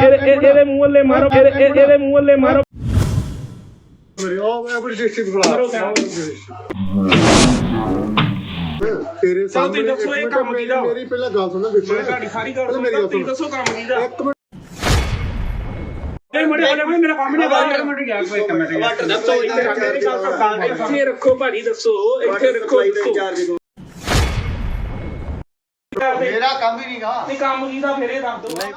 ਇਹਦੇ ਇਹਦੇ ਮੂੰਹ ਵੱਲੇ ਮਾਰੋ ਇਹਦੇ ਮੂੰਹ ਵੱਲੇ ਮਾਰੋ। ਉਹ ਬੁਲਾ। ਤੇਰੇ ਸਾਹਮਣੇ ਦੱਸੋ ਇਹ ਕੰਮ ਮੇਰੀ- ਕਿਹਦਾ? ਮੇਰੀ ਪਹਿਲਾਂ ਗੱਲ ਸੁਣੋ ਵਿੱਚ ਮੈਂ ਤੁਹਾਡੀ ਸਾਰੀ ਗੱਲ ਪਹਿਲਾਂ ਮੇਰੀ ਸੁਣਦਾ ਗੱਲ ਤੁਸੀਂ ਸੁਣੋ। ਦੱਸੋ ਕੰਮ ਕੀ ਦਾ ਇੱਕ ਮਿੰਟ। ਨਹੀਂ ਮੜੇ ਹਲੇ ਮੇਰਾ ਕੰਮ ਨਹੀਂ ਬਾਹਰ ਇੱਕ ਮਿੰਟ ਗਿਆ ਕੋਈ ਕਮੈਂਟ ਦੱਸੋ ਇੱਥੇ ਰੱਖ ਮੇਰੀ ਗੱਲ ਸਰਕਾਰ ਦੇ ਇੱਥੇ ਰੱਖੋ ਭਾਜੀ ਦੱਸੋ ਇੱਥੇ ਰੱਖੋ ਦੱਸੋ। ਮੇਰਾ ਕੰਮ ਹੀ ਨਹੀਂਗਾ ਤੇ ਕੰਮ ਕੀ ਦਾ ਫਿਰ ਇਹ ਦੱਸ ਦਿਓ।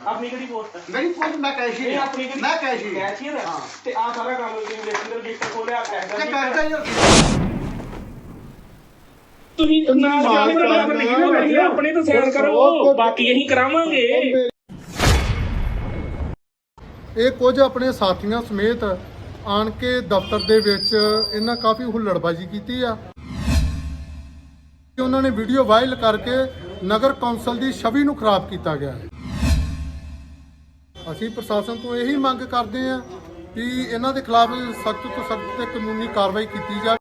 ਆਪਣੀ ਕਿਹੜੀ ਪੋਸਟ ਹੈ? ਮੇਰੀ ਫੋਨ ਮੈਂ ਕੈਸ਼ੀ ਇਹ ਆਪਣੀ ਕਿਹੜੀ ਮੈਂ ਕੈਸ਼ੀ ਕੈਸ਼ੀਅਰ ਹੈ ਤੇ ਆ ਸਾਰਾ ਕੰਮ ਇਲੈਕਟ੍ਰਿਕਲ ਰਜਿਸਟਰ ਖੋਲਿਆ ਤੇ ਪੈਸਾ ਕਰਦਾ ਹੀ ਤੁਸੀਂ ਨਾਲ ਜਾਣੇ ਦਾ ਬਰਾਬਰ ਲਿਖੀ ਨਾ ਕਰੀਏ ਆਪਣੇ ਤਾਂ ਸਾਈਨ ਕਰੋ ਬਾਕੀ ਅਸੀਂ ਕਰਾਵਾਂਗੇ। ਇਹ ਕੁਝ ਆਪਣੇ ਸਾਥੀਆਂ ਸਮੇਤ ਆਣ ਕੇ ਦਫ਼ਤਰ ਦੇ ਵਿੱਚ ਇਹਨਾਂ ਕਾਫੀ ਹੁੱਲੜਬਾਜ਼ੀ ਕੀਤੀ ਆ। ਉਹਨਾਂ ਨੇ ਵੀਡੀਓ ਵਾਇਰਲ ਕਰਕੇ ਨਗਰ ਕੌਂਸਲ ਦੀ ਛਵੀ ਨੂੰ ਖਰਾਬ ਕੀਤਾ ਗਿਆ। ਹੈ ਅਸੀਂ ਪ੍ਰਸ਼ਾਸਨ ਤੋਂ ਇਹੀ ਮੰਗ ਕਰਦੇ ਹਾਂ ਕਿ ਇਹਨਾਂ ਦੇ ਖਿਲਾਫ ਸਖਤ ਤੋਂ ਸਖਤ ਕਾਨੂੰਨੀ ਕਾਰਵਾਈ ਕੀਤੀ ਜਾਵੇ।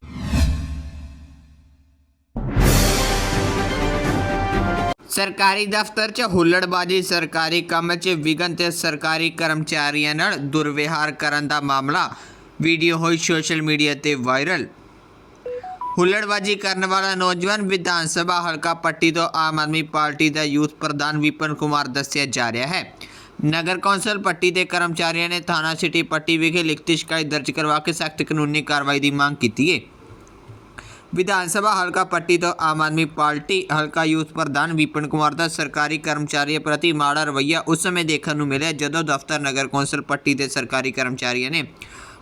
ਸਰਕਾਰੀ ਦਫ਼ਤਰ 'ਚ ਹੁੱਲੜਬਾਜੀ ਸਰਕਾਰੀ ਕੰਮ 'ਚ ਵਿਘਨ ਤੇ ਸਰਕਾਰੀ ਕਰਮਚਾਰੀਆਂ ਨਾਲ ਦੁਰਵਿਹਾਰ ਕਰਨ ਦਾ ਮਾਮਲਾ ਵੀਡੀਓ ਹੋਈ ਸੋਸ਼ਲ ਮੀਡੀਆ ਤੇ ਵਾਇਰਲ। ਹੁੱਲੜਬਾਜੀ ਕਰਨ ਵਾਲਾ ਨੌਜਵਾਨ ਵਿਧਾਨ ਸਭਾ ਹਲਕਾ ਪੱਟੀ ਤੋਂ ਆਮ ਆਦਮੀ ਪਾਰਟੀ ਦਾ ਯੂਥ ਪ੍ਰਧਾਨ ਵਿਪਨ ਕੁਮਾਰ ਦੱਸਿਆ ਜਾ ਰਿਹਾ ਹੈ। ਨਗਰ ਕੌਂਸਲ ਪੱਟੀ ਦੇ ਕਰਮਚਾਰੀਆਂ ਨੇ ਥਾਣਾ ਸਿਟੀ ਪੱਟੀ ਵਿਖੇ ਲਿਖਤੀ ਸ਼ਿਕਾਇਤ ਦਰਜ ਕਰਵਾ ਕੇ ਸਖਤ ਕਾਨੂੰਨੀ ਕਾਰਵਾਈ ਦੀ ਮੰਗ ਕੀਤੀ ਹੈ ਵਿਧਾਨ ਸਭਾ ਹਲਕਾ ਪੱਟੀ ਤੋਂ ਆਮ ਆਦਮੀ ਪਾਰਟੀ ਹਲਕਾ ਯੂਥ ਪ੍ਰਧਾਨ ਵਿਪਨ ਕੁਮਾਰ ਦਾ ਸਰਕਾਰੀ ਕਰਮਚਾਰੀਆਂ ਪ੍ਰਤੀ ਮਾੜਾ ਰਵੱਈਆ ਉਸ ਸਮੇਂ ਦੇਖਣ ਨੂੰ ਮਿਲਿਆ ਜਦੋਂ ਦਫ਼ਤਰ ਨਗਰ ਕੌਂਸਲ ਪੱਟੀ ਦੇ ਸਰਕਾਰੀ ਕਰਮਚਾਰੀਆਂ ਨੇ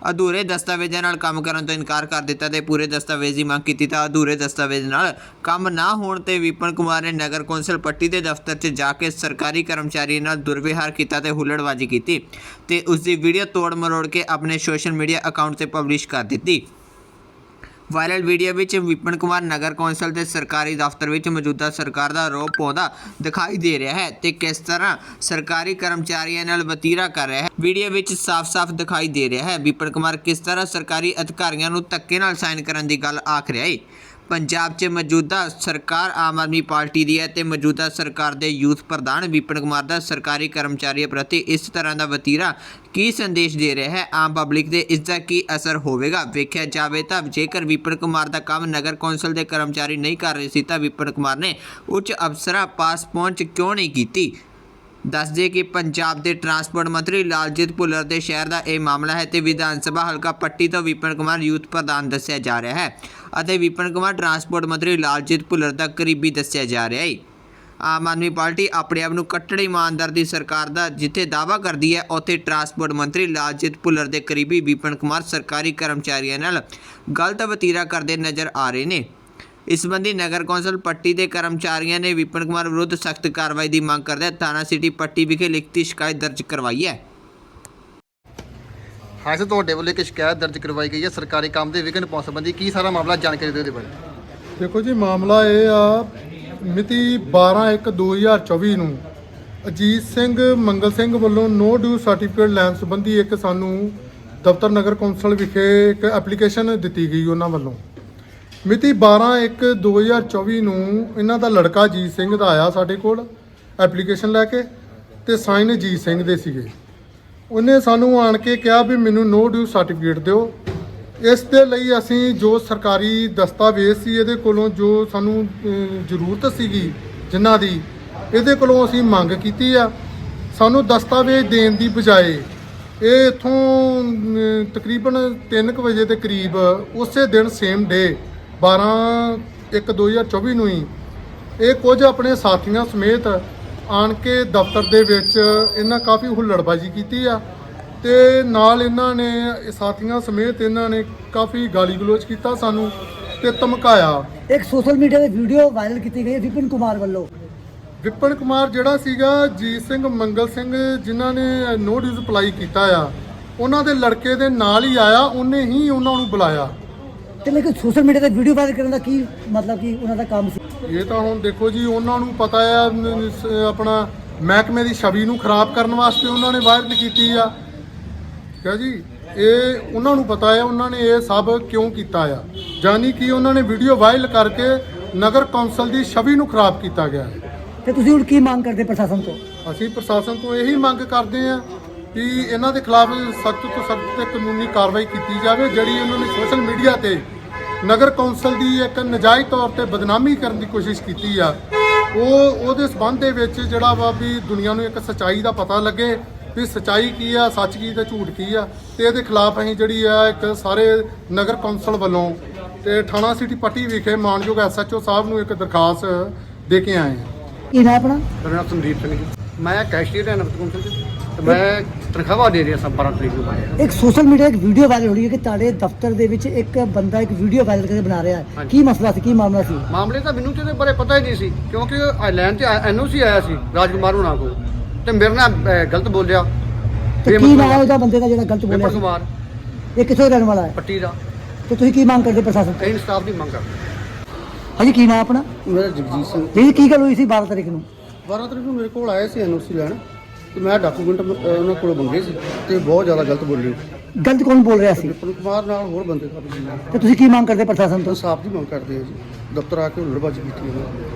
ਅਧੂਰੇ ਦਸਤਾਵੇਜ਼ਾਂ ਨਾਲ ਕੰਮ ਕਰਨ ਤੋਂ ਇਨਕਾਰ ਕਰ ਦਿੱਤਾ ਤੇ ਪੂਰੇ ਦਸਤਾਵੇਜ਼ ਦੀ ਮੰਗ ਕੀਤੀ ਤਾਂ ਅਧੂਰੇ ਦਸਤਾਵੇਜ਼ ਨਾਲ ਕੰਮ ਨਾ ਹੋਣ ਤੇ ਵਿਪਨ ਕੁਮਾਰ ਨੇ ਨਗਰ ਕੌਂਸਲ ਪੱਟੀ ਦੇ ਦਫ਼ਤਰ 'ਚ ਜਾ ਕੇ ਸਰਕਾਰੀ ਕਰਮਚਾਰੀ ਨਾਲ ਦੁਰਵਿਹਾਰ ਕੀਤਾ ਤੇ ਹੁੱਲੜਬਾਜ਼ੀ ਕੀਤੀ ਤੇ ਉਸ ਦੀ ਵੀਡੀਓ ਤੋੜ ਮਰੋੜ ਕੇ ਆਪਣੇ ਸੋਸ਼ਲ ਮੀਡੀਆ ਅਕਾਊਂਟ ਤੇ ਪਬਲਿਸ਼ ਕਰ ਦਿੱਤੀ। ਵਾਇਰਲ ਵੀਡੀਓ ਵਿੱਚ ਵਿਪਨ ਕੁਮਾਰ ਨਗਰ ਕੌਂਸਲ ਦੇ ਸਰਕਾਰੀ ਦਫ਼ਤਰ ਵਿੱਚ ਮੌਜੂਦਾ ਸਰਕਾਰ ਦਾ ਰੋਪ ਪਾਉਂਦਾ ਦਿਖਾਈ ਦੇ ਰਿਹਾ ਹੈ ਤੇ ਕਿਸ ਤਰ੍ਹਾਂ ਸਰਕਾਰੀ ਕਰਮਚਾਰੀਆਂ ਨਾਲ ਵਤੀਰਾ ਕਰ ਰਿਹਾ ਹੈ, ਵੀਡੀਓ ਵਿੱਚ ਸਾਫ਼-ਸਾਫ਼ ਦਿਖਾਈ ਦੇ ਰਿਹਾ ਹੈ। ਵਿਪਨ ਕੁਮਾਰ ਕਿਸ ਤਰ੍ਹਾਂ ਸਰਕਾਰੀ ਅਧਿਕਾਰੀਆਂ ਨੂੰ ਧੱਕੇ ਨਾਲ ਸਾਈਨ ਕਰਨ ਦੀ ਗੱਲ ਆਖ ਰਿਹਾ ਹੈ? ਪੰਜਾਬ 'ਚ ਮੌਜੂਦਾ ਸਰਕਾਰ ਆਮ ਆਦਮੀ ਪਾਰਟੀ ਦੀ ਹੈ ਤੇ ਮੌਜੂਦਾ ਸਰਕਾਰ ਦੇ ਯੂਥ ਪ੍ਰਧਾਨ ਵਿਪਨ ਕੁਮਾਰ ਦਾ ਸਰਕਾਰੀ ਕਰਮਚਾਰੀਆਂ ਪ੍ਰਤੀ ਇਸ ਤਰ੍ਹਾਂ ਦਾ ਵਤੀਰਾ ਕੀ ਸੰਦੇਸ਼ ਦੇ ਰਿਹਾ ਹੈ? ਆਮ ਪਬਲਿਕ ਤੇ ਇਸ ਦਾ ਕੀ ਅਸਰ ਹੋਵੇਗਾ? ਵੇਖਿਆ ਜਾਵੇ ਤਾਂ ਜੇਕਰ ਵਿਪਨ ਕੁਮਾਰ ਦਾ ਕੰਮ ਨਗਰ ਕੌਂਸਲ ਦੇ ਕਰਮਚਾਰੀ ਨਹੀਂ ਕਰ ਰਹੇ ਸੀ ਤਾਂ ਵਿਪਨ ਕੁਮਾਰ ਨੇ ਉੱਚ ਅਫਸਰਾਂ ਪਾਸ ਪਹੁੰਚ ਕਿਉਂ ਨਹੀਂ ਕੀਤੀ? ਦੱਸਦੇ ਕਿ ਪੰਜਾਬ ਦੇ ਟਰਾਂਸਪੋਰਟ ਮੰਤਰੀ ਲਾਲਜੀਤ ਭੁੱਲਰ ਦੇ ਸ਼ਹਿਰ ਦਾ ਇਹ ਮਾਮਲਾ ਹੈ ਤੇ ਵਿਧਾਨ ਸਭਾ ਹਲਕਾ ਪੱਟੀ ਤੋਂ ਵਿਪਨ ਕੁਮਾਰ ਯੂਥ ਪ੍ਰਧਾਨ ਦੱਸਿਆ ਜਾ ਰਿਹਾ ਹੈ ਅਤੇ ਵਿਪਨ ਕੁਮਾਰ ਟਰਾਂਸਪੋਰਟ ਮੰਤਰੀ ਲਾਲਜੀਤ ਭੁੱਲਰ ਦਾ ਕਰੀਬੀ ਦੱਸਿਆ ਜਾ ਰਿਹਾ ਹੈ। ਆਮ ਆਦਮੀ ਪਾਰਟੀ ਆਪਣੇ ਆਪ ਨੂੰ ਕੱਟੜ ਇਮਾਨਦਾਰ ਦੀ ਸਰਕਾਰ ਦਾ ਜਿੱਥੇ ਦਾਅਵਾ ਕਰਦੀ ਹੈ, ਉੱਥੇ ਟਰਾਂਸਪੋਰਟ ਮੰਤਰੀ ਲਾਲਜੀਤ ਭੁੱਲਰ ਦੇ ਕਰੀਬੀ ਵਿਪਨ ਕੁਮਾਰ ਸਰਕਾਰੀ ਕਰਮਚਾਰੀਆਂ ਨਾਲ ਗਲਤ ਵਤੀਰਾ ਕਰਦੇ ਨਜ਼ਰ ਆ ਰਹੇ ਨੇ। ਇਸ ਸੰਬੰਧੀ ਨਗਰ ਕੌਂਸਲ ਪੱਟੀ ਦੇ ਕਰਮਚਾਰੀਆਂ ਨੇ ਵਿਪਨ ਕੁਮਾਰ ਵਿਰੁੱਧ ਸਖਤ ਕਾਰਵਾਈ ਦੀ ਮੰਗ ਕਰਦੇ ਥਾਣਾ ਸਿਟੀ ਪੱਟੀ ਵਿਖੇ ਲਿਖਤੀ ਸ਼ਿਕਾਇਤ ਦਰਜ ਕਰਵਾਈ ਹੈ। ਹਾਂ ਸਰ ਤੁਹਾਡੇ ਵੱਲੋਂ ਇੱਕ ਸ਼ਿਕਾਇਤ ਦਰਜ ਕਰਵਾਈ ਗਈ ਹੈ। ਸਰਕਾਰੀ ਕੰਮ ਦੇ ਵਿਘਨ ਪਾਉਣ ਸੰਬੰਧੀ ਕੀ ਸਾਰਾ ਮਾਮਲਾ ਜਾਣਕਾਰੀ ਦਿਓ ਇਹਦੇ ਬਾਰੇ? ਦੇਖੋ ਜੀ ਮਾਮਲਾ ਇਹ ਆ ਮਿਤੀ 12/1/2024 ਨੂੰ ਅਜੀਤ ਸਿੰਘ ਮੰਗਲ ਸਿੰਘ ਵੱਲੋਂ ਨੋ ਡਿਊ ਸਰਟੀਫਿਕੇਟ ਲੈਣ ਸੰਬੰਧੀ ਇੱਕ ਸਾਨੂੰ ਦਫ਼ਤਰ ਨਗਰ ਕੌਂਸਲ ਵਿਖੇ ਇੱਕ ਐਪਲੀਕੇਸ਼ਨ ਦਿੱਤੀ ਗਈ ਉਹਨਾਂ ਵੱਲੋਂ। ਮਿਤੀ 12/1/2024 ਨੂੰ ਇਹਨਾਂ ਦਾ ਲੜਕਾ ਜੀਤ ਸਿੰਘ ਦਾ ਆਇਆ ਸਾਡੇ ਕੋਲ ਐਪਲੀਕੇਸ਼ਨ ਲੈ ਕੇ ਤੇ ਸਾਈਨ ਜੀਤ ਸਿੰਘ ਦੇ ਸੀਗੇ। ਉਹਨੇ ਸਾਨੂੰ ਆਣ ਕੇ ਕਿਹਾ ਵੀ ਮੈਨੂੰ ਨੋ ਡਿਊ ਸਰਟੀਫਿਕੇਟ ਦਿਓ। ਇਸ ਦੇ ਲਈ ਅਸੀਂ ਜੋ ਸਰਕਾਰੀ ਦਸਤਾਵੇਜ਼ ਸੀ ਇਹਦੇ ਕੋਲੋਂ ਜੋ ਸਾਨੂੰ ਜ਼ਰੂਰਤ ਸੀਗੀ ਜਿਨ੍ਹਾਂ ਦੀ, ਇਹਦੇ ਕੋਲੋਂ ਅਸੀਂ ਮੰਗ ਕੀਤੀ ਆ। ਸਾਨੂੰ ਦਸਤਾਵੇਜ਼ ਦੇਣ ਦੀ ਬਜਾਏ ਇਹ ਇਥੋਂ ਤਕਰੀਬਨ 3:00 ਵਜੇ ਦੇ ਕਰੀਬ ਉਸੇ ਦਿਨ ਸੇਮ ਡੇ 12/1/2024 ਨੂੰ ਹੀ ਇਹ ਕੁਝ ਆਪਣੇ ਸਾਥੀਆਂ ਸਮੇਤ ਆਣ ਕੇ ਦਫ਼ਤਰ ਦੇ ਵਿੱਚ ਇਹਨਾਂ ਕਾਫੀ ਹੁੱਲੜਬਾਜ਼ੀ ਕੀਤੀ ਆ ਤੇ ਨਾਲ ਇਹਨਾਂ ਨੇ ਸਾਥੀਆਂ ਸਮੇਤ ਇਹਨਾਂ ਨੇ ਕਾਫੀ ਗਾਲੀ ਗਲੋਚ ਕੀਤਾ ਸਾਨੂੰ ਤੇ ਧਮਕਾਇਆ। ਇੱਕ ਸੋਸ਼ਲ ਮੀਡੀਆ ਤੇ ਵੀਡੀਓ ਵਾਇਰਲ ਕੀਤੀ ਗਈ ਹੈ ਵਿਪਿਨ ਕੁਮਾਰ ਵੱਲੋਂ। ਵਿਪਨ ਕੁਮਾਰ ਜਿਹੜਾ ਸੀਗਾ ਜੀਤ ਸਿੰਘ ਮੰਗਲ ਸਿੰਘ ਜਿਨ੍ਹਾਂ ਨੇ ਨੋ ਡਿਊਜ਼ ਅਪਲਾਈ ਕੀਤਾ ਆ ਉਹਨਾਂ ਦੇ ਲੜਕੇ ਦੇ ਨਾਲ ਹੀ ਆਇਆ ਉਹਨੇ ਹੀ ਉਹਨਾਂ ਨੂੰ ਬੁਲਾਇਆ। ਤੇ ਲੇਕਿਨ ਸੋਸ਼ਲ ਮੀਡੀਆ ਤੇ ਵੀਡੀਓ ਵਾਇਰਲ ਕਰਨ ਦਾ ਕੀ ਮਤਲਬ ਕੀ ਉਹਨਾਂ ਦਾ ਕੰਮ ਸੀ? ਇਹ ਤਾਂ ਹੁਣ ਦੇਖੋ ਜੀ ਉਹਨਾਂ ਨੂੰ ਪਤਾ ਆ ਨ- ਸ- ਆਪਣਾ ਮਹਿਕਮੇ ਦੀ ਛਵੀ ਨੂੰ ਖਰਾਬ ਕਰਨ ਵਾਸਤੇ ਉਹਨਾਂ ਨੇ ਵਾਇਰਲ ਕੀਤੀ ਆ। ਠੀਕ ਹੈ ਜੀ? ਇਹ ਉਹਨਾਂ ਨੂੰ ਪਤਾ ਆ ਉਹਨਾਂ ਨੇ ਇਹ ਸਭ ਕਿਉਂ ਕੀਤਾ ਆ? ਜਾਨੀ ਕਿ ਉਹਨਾਂ ਨੇ ਵੀਡੀਓ ਵਾਇਰਲ ਕਰਕੇ ਨਗਰ ਕੌਂਸਲ ਦੀ ਛਵੀ ਨੂੰ ਖਰਾਬ ਕੀਤਾ ਗਿਆ ਹੈ। ਤੇ ਤੁਸੀਂ ਹੁਣ ਕੀ ਮੰਗ ਕਰਦੇ ਪ੍ਰਸ਼ਾਸਨ ਤੋਂ? ਅਸੀਂ ਪ੍ਰਸ਼ਾਸਨ ਤੋਂ ਇਹੀ ਮੰਗ ਕਰਦੇ ਹਾਂ ਕਿ ਇਹਨਾਂ ਦੇ ਖਿਲਾਫ ਸਖਤ ਤੋਂ ਸਖਤ ਤੇ ਕਾਨੂੰਨੀ ਕਾਰਵਾਈ ਕੀਤੀ ਜਾਵੇ ਜਿਹੜੀ ਇਹਨਾਂ ਨੇ ਸੋਸ਼ਲ ਮੀਡੀਆ ਤੇ ਨਗਰ ਕੌਂਸਲ ਦੀ ਇੱਕ ਨਜਾਇਜ਼ ਤੌਰ ਤੇ ਬਦਨਾਮੀ ਕਰਨ ਦੀ ਕੋਸ਼ਿਸ਼ ਕੀਤੀ ਆ ਉਹ ਉਹਦੇ ਸਬੰਧ ਦੇ ਵਿੱਚ ਜਿਹੜਾ ਵਾ ਵੀ ਦੁਨੀਆ ਨੂੰ ਇੱਕ ਸਚਾਈ ਦਾ ਪਤਾ ਲੱਗੇ ਵੀ ਸਚਾਈ ਕੀ ਆ ਸੱਚ ਕੀ ਤੇ ਝੂਠ ਕੀ ਆ ਤੇ ਇਹਦੇ ਖਿਲਾਫ ਅਸੀਂ ਜਿਹੜੀ ਆ ਇੱਕ ਸਾਰੇ ਨਗਰ ਕੌਂਸਲ ਵੱਲੋਂ ਤੇ ਥਾਣਾ ਸਿਟੀ ਪੱਟੀ ਵਿਖੇ ਮਾਨਯੋਗ ਐਸਐਚਓ ਸਾਹਿਬ ਨੂੰ ਇੱਕ ਦਰਖਾਸਤ ਦੇ ਕੇ ਆਏ ਹਾਂ। ਕੀ ਆਪਣਾ? ਮੇਰਾ ਨਾਮ ਸੰਦੀਪ ਸਿੰਘ ਜੀ। ਮੈਂ ਕੈਸ਼ੀਅਰ ਹਾਂ ਨਵਤ ਕੌਂਸਲ ਚ। ਤੇ ਮੈਂ ਤਨਖਾਹ ਦੇ ਰਿਹਾ ਸਾਂ 12 ਤਰੀਕ ਨੂੰ ਮੈਂ ਇੱਕ ਸੋਸ਼ਲ ਮੀਡੀਆ ਇੱਕ ਵੀਡੀਓ ਵਾਇਰਲ ਹੋ ਰਹੀ ਹੈ ਕਿ ਤੁਹਾਡੇ ਦਫ਼ਤਰ ਦੇ ਵਿੱਚ ਇੱਕ ਬੰਦਾ ਇੱਕ ਵੀਡੀਓ ਵਾਇਰਲ ਕਰਕੇ ਬਣਾ ਰਿਹਾ ਹੈ। ਕੀ ਮਸਲਾ ਸੀ ਕੀ ਮਾਮਲਾ ਸੀ? ਮਾਮਲੇ ਤਾਂ ਮੈਨੂੰ ਤੇ ਇਹਦੇ ਬਾਰੇ ਪਤਾ ਹੀ ਨਹੀਂ ਸੀ ਕਿਉਂਕਿ ਆਇਲੈਂਡ ਤੇ ਐਨਓਸੀ ਆਇਆ ਸੀ ਰਾਜਕੁਮਾਰ ਹੁਣਾਂ ਕੋਲ। ਤੇ ਮੇਰੇ ਨਾਲ ਅਹ, ਗਲਤ ਬੋਲਿਆ। ਤੇ ਕੀ ਨਾਮ ਹੈ ਉਹਦਾ ਬੰਦੇ ਦਾ ਜਿਹੜਾ ਗਲਤ ਬੋਲਿਆ ਸੀ? ਕੁਮਾਰ ਇਹ ਕਿੱਥੋਂ ਦਾ ਰਹਿਣ ਵਾਲਾ ਹੈ? ਪੱਟੀ ਦਾ। ਤੇ ਤੁਸੀਂ ਕੀ ਮੰਗ ਕਰਦੇ ਪ੍ਰਸ਼ਾਸਨ ਤੋਂ? ਕਈ ਦੀ ਮੰਗ ਕਰਦੇ ਹਾਂਜੀ ਕੀ ਨਾਮ ਆਪਣਾ? ਮੇਰਾ ਜਗਜੀਤ ਸਿੰਘ। ਜੀ ਕੀ ਗੱਲ ਹੋਈ ਸੀ 12 ਤਰੀਕ ਨੂੰ? 12 ਤਰੀਕ ਨੂੰ ਮੇਰੇ ਕੋਲ ਆਏ ਸੀ ਐਨਓਸੀ ਲੈਣ। ਤੇ ਮੈਂ ਡਾਕੂਮੈਂਟ ਉਹਨਾਂ ਕੋਲੋਂ ਮੰਗੇ ਸੀ ਤੇ ਬਹੁਤ ਜ਼ਿਆਦਾ ਗਲਤ ਬੋਲੇ ਗਲਤ ਕੌਣ ਬੋਲ ਰਿਹਾ ਸੀ? ਵਿਪਨ ਕੁਮਾਰ ਨਾਲ ਹੋਰ ਬੰਦੇ। ਤੇ ਤੁਸੀਂ ਕੀ ਮੰਗ ਕਰਦੇ ਪ੍ਰਸ਼ਾਸਨ ਤੋਂ? ਇਨਸਾਫ ਦੀ ਮੰਗ ਕਰਦੇ ਆ ਜੀ। ਦਫ਼ਤਰ ਆ ਕੇ ਹੁਲੜਬਾਜ਼ੀ ਕੀਤੀ ਉਹਨਾਂ ਨੇ